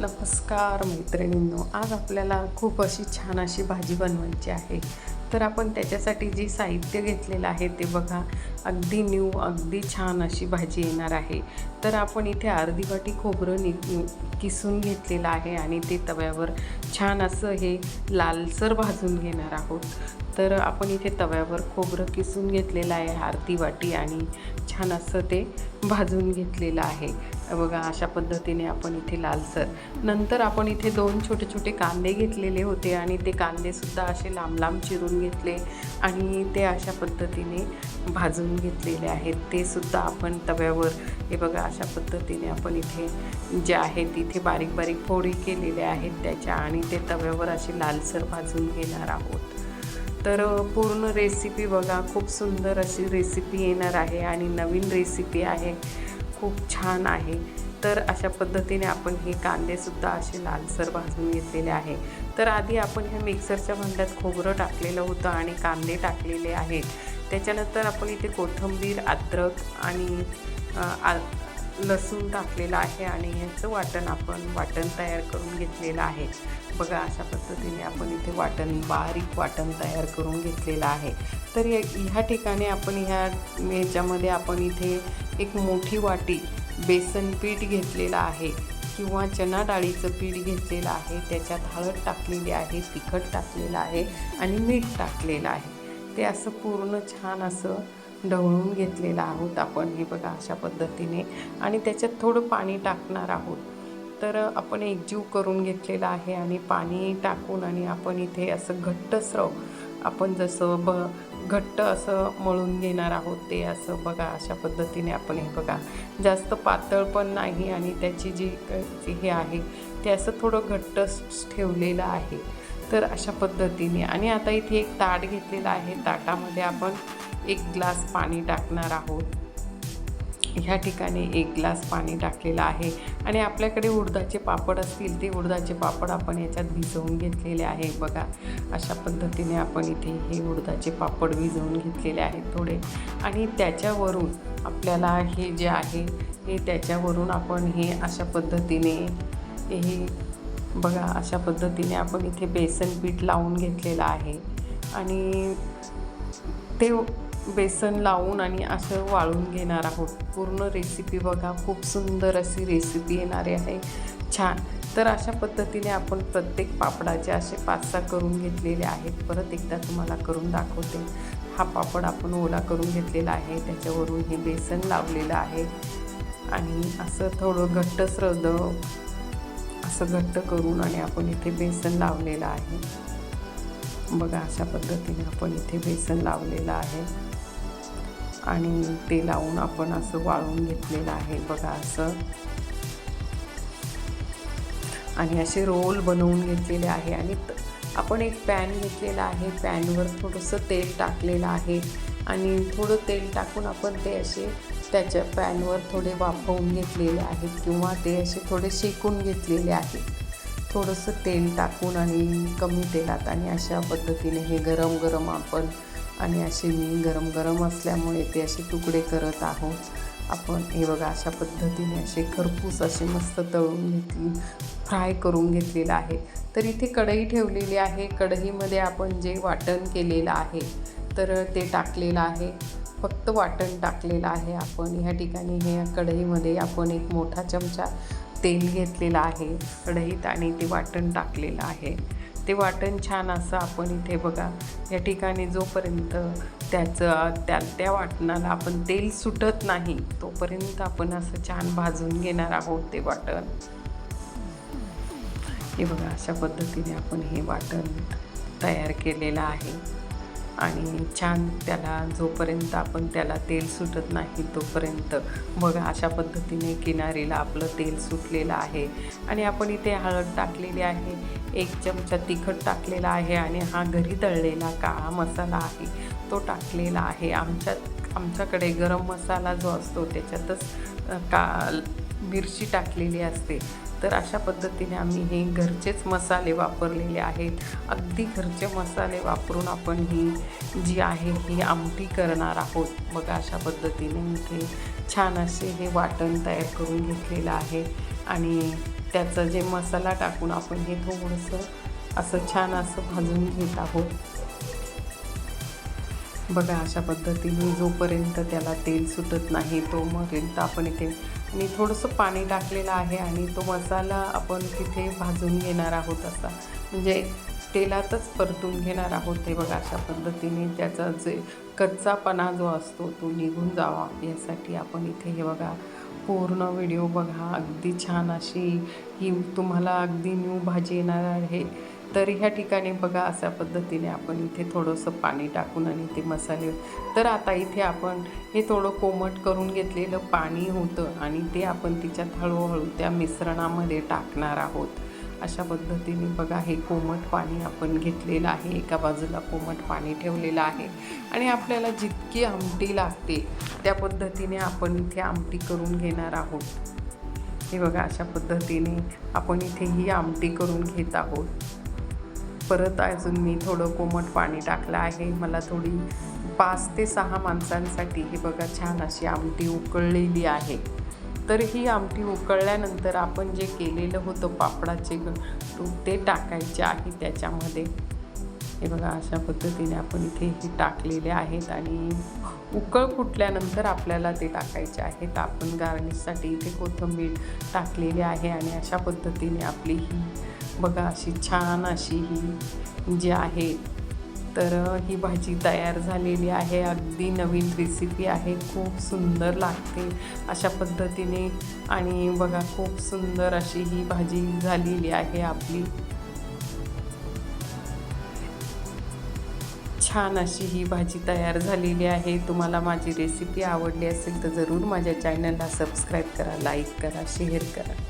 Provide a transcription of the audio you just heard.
नमस्कार मैत्रिणींनो आज आपल्याला खूप अशी छान अशी भाजी बनवायची आहे. तर आपण त्याच्यासाठी जे साहित्य घेतलेलं आहे ते बघा. अगदी न्यू अगदी छान अशी भाजी येणार आहे. तर आपण इथे अर्धी वाटी खोबरं नि किसून घेतलेलं आहे आणि ते तव्यावर छान असं हे लालसर भाजून घेणार आहोत. तर आपण इथे तव्यावर खोबरं किसून घेतलेलं आहे अर्धी वाटी आणि छान असं ते भाजून घेतलेलं आहे. बघा अशा पद्धतीने आपण इथे लालसर नंतर आपण इथे दोन छोटे छोटे कांदे घेतलेले होते आणि ते कांदेसुद्धा असे लांब लांब चिरून घेतले आणि ते अशा पद्धतीने भाजून घेतलेले आहेत. ते सुद्धा आपण तव्यावर हे बघा अशा पद्धतीने आपण इथे जे आहेत तिथे बारीक बारीक फोडी केलेल्या आहेत त्याच्या आणि ते तव्यावर असे लालसर भाजून घेणार आहोत. तर पूर्ण रेसिपी बघा खूप सुंदर अशी रेसिपी येणार आहे आणि नवीन रेसिपी आहे. खूप छान आहे. तर अशा पद्धतीने आपण हे कांदेसुद्धा असे लालसर भाजून घेतलेले आहे. तर आधी आपण ह्या मिक्सरच्या भांड्यात खोबरं टाकलेलं होतं आणि कांदे टाकलेले आहेत. त्याच्यानंतर आपण इथे कोथिंबीर अद्रक आणि आ लसूण टाकलेलं आहे आणि ह्याचं वाटण आपण वाटण तयार करून घेतलेलं आहे. बघा अशा पद्धतीने आपण इथे वाटण बारीक वाटण तयार करून घेतलेलं आहे. तर या ह्या ठिकाणी आपण ह्या ह्याच्यामध्ये आपण इथे एक मोठी वाटी बेसन पीठ घेतलेलं आहे किंवा चना डाळीचं पीठ घेतलेलं आहे. त्याच्यात हळद टाकलेली आहे तिखट टाकलेलं आहे आणि मीठ टाकलेलं आहे. ते असं पूर्ण छान असं ढवळून घेतलेलं आहोत आपण. हे बघा अशा पद्धतीने. आणि त्याच्यात थोडं पाणी टाकणार आहोत. तर आपण एकजीव करून घेतलेला आहे आणि पाणी टाकून आणि आपण इथे असं घट्ट स्रव आपण जसं ब घट्ट असं मळून घेणार आहोत ते असं बघा अशा पद्धतीने आपण हे बघा. जास्त पातळ पण नाही आणि त्याची जी हे आहे ते असं थोडं घट्ट ठेवलेलं आहे. तर अशा पद्धतीने. आणि आता इथे एक ताट घेतलेलं आहे. ताटामध्ये आपण एक ग्लास पाणी टाकणार आहोत. ह्या ठिकाणी एक ग्लास पाणी टाकलेलं आहे आणि आपल्याकडे उडदाचे पापड असतील ते उडदाचे पापड आपण याच्यात भिजवून घेतलेले आहे बघा अशा पद्धतीने आपण इथे हे उडदाचे पापड भिजवून घेतलेले आहेत थोडे. आणि त्याच्यावरून आपल्याला हे जे आहे हे त्याच्यावरून आपण हे अशा पद्धतीने हे बघा अशा पद्धतीने आपण इथे बेसन पीठ लावून घेतलेलं आहे. आणि ते बेसन लावून आणि असं वाळून घेणार आहोत. पूर्ण रेसिपी बघा. खूप सुंदर अशी रेसिपी येणारी आहे. छान. तर अशा पद्धतीने आपण प्रत्येक पापडाचे असे पाच सहा करून घेतलेले आहेत. परत एकदा तुम्हाला करून दाखवते. हा पापड आपण ओला करून घेतलेला आहे. त्याच्यावरून हे बेसन लावलेलं आहे. आणि असं थोडं घट्ट श्रद असं घट्ट करून आणि आपण इथे बेसन लावलेलं आहे. बघा अशा पद्धतीने आपण इथे बेसन लावलेलं आहे. आणि ते लावून आपण असं वाळून घेतलेलं आहे. बघा असं. आणि असे रोल बनवून घेतलेले आहे. आणि त- आपण एक पॅन घेतलेला आहे. पॅनवर थोडंसं तेल टाकलेलं आहे. आणि थोडं तेल टाकून आपण ते असे त्याच्या पॅनवर थोडे वाफवून घेतलेले आहेत किंवा ते असे थोडे शेकून घेतलेले आहेत. थोडंसं तेल टाकून आणि कमी तेलात आणि अशा पद्धतीने हे गरम गरम आपण आणि असे मी गरम गरम असल्यामुळे ते असे तुकडे करत आहोत. आपण हे बघा अशा पद्धतीने असे खरपूस असे मस्त तळून घेतली फ्राय करून घेतलेलं आहे. तर इथे कढई ठेवलेली आहे. कढईमध्ये आपण जे वाटण केलेलं आहे तर ते टाकलेलं आहे. फक्त वाटण टाकलेलं आहे. आपण ह्या ठिकाणी हे कढईमध्ये आपण एक मोठा चमचा तेल घेतलेलं आहे कढईत आणि ते वाटण टाकलेलं आहे. ते वाटण छान असं आपण इथे बघा. या ठिकाणी जोपर्यंत त्याचं त्या त्या वाटणाला आपण तेल सुटत नाही तोपर्यंत आपण असं छान भाजून घेणार आहोत ते वाटण. हे बघा अशा पद्धतीने आपण हे वाटण तयार केलेलं आहे. आणि छान त्याला जोपर्यंत आपण त्याला तेल सुटत नाही तोपर्यंत बघा अशा पद्धतीने किनारीला आपलं तेल सुटलेलं आहे. आणि आपण इथे हळद टाकलेली आहे एक चमचा तिखट टाकलेला आहे आणि हा घरी दळलेला काळा मसाला आहे तो टाकलेला आहे. आमच्यात आमच्याकडे गरम मसाला जो असतो त्याच्यातच का मिरची टाकलेली असते. तर अशा पद्धतीने आम्ही हे घरचेच मसाले वापरलेले आहेत. अगदी घरचे मसाले वापरून आपण ही जी आहे ही आमटी करणार आहोत. बघा अशा पद्धतीने इथे छान असे हे वाटण तयार करून घेतलेलं आहे आणि त्याचं जे मसाला टाकून आपण हे थोडंसं असं छान असं भाजून घेत आहोत. बघा अशा पद्धतीने जोपर्यंत त्याला तेल सुटत नाही तोपर्यंत आपण इथे आणि थोडंसं पाणी टाकलेलं आहे आणि तो मसाला आपण तिथे भाजून घेणार आहोत असा. म्हणजे तेलातच परतून घेणार आहोत ते बघा अशा पद्धतीने त्याचा जे कच्चापणा जो असतो तो निघून जावा. यासाठी आपण इथे हे बघा पूर्ण व्हिडिओ बघा. अगदी छान अशी ही तुम्हाला अगदी न्यू भाजी येणार आहे. तर ह्या ठिकाणी बघा अशा पद्धतीने आपण इथे थोडंसं पाणी टाकून आणि ते मसाले तर आता इथे आपण हे थोडं कोमट करून घेतलेलं पाणी होतं आणि ते आपण तिच्यात हळूहळू त्या मिश्रणामध्ये टाकणार आहोत. अशा पद्धतीने बघा हे कोमट पाणी आपण घेतलेलं आहे. एका बाजूला कोमट पाणी ठेवलेलं आहे आणि आपल्याला जितकी आमटी लागते त्या पद्धतीने आपण इथे आमटी करून घेणार आहोत. हे बघा अशा पद्धतीने आपण इथे ही आमटी करून घेत आहोत. परत अजून मी थोडं कोमट पाणी टाकलं आहे. मला थोडी पाच ते सहा माणसांसाठी हे बघा छान अशी आमटी उकळलेली आहे. तर ही आमटी उकळल्यानंतर आपण जे केलेलं होतं पापडाचे ग ते टाकायचे आहे त्याच्यामध्ये. हे बघा अशा पद्धतीने आपण इथे हे टाकलेले आहेत आणि उकळ फुटल्यानंतर आपल्याला ते टाकायचे आहेत. आपण गार्निशसाठी इथे कोथिंबीर टाकलेली आहे आणि अशा पद्धतीने आपली ही बघा अशी छान अशी ही जी आहे तर ही भाजी तयार झालेली आहे. अगदी नवीन रेसिपी आहे. खूप सुंदर लागते अशा पद्धतीने. आणि बघा खूप सुंदर अशी ही भाजी झालेली आहे आपली. छान अशी ही भाजी तयार झालेली आहे. तुम्हाला माझी रेसिपी आवडली असेल तर जरूर माझ्या चॅनलला सबस्क्राईब करा लाईक करा शेअर करा.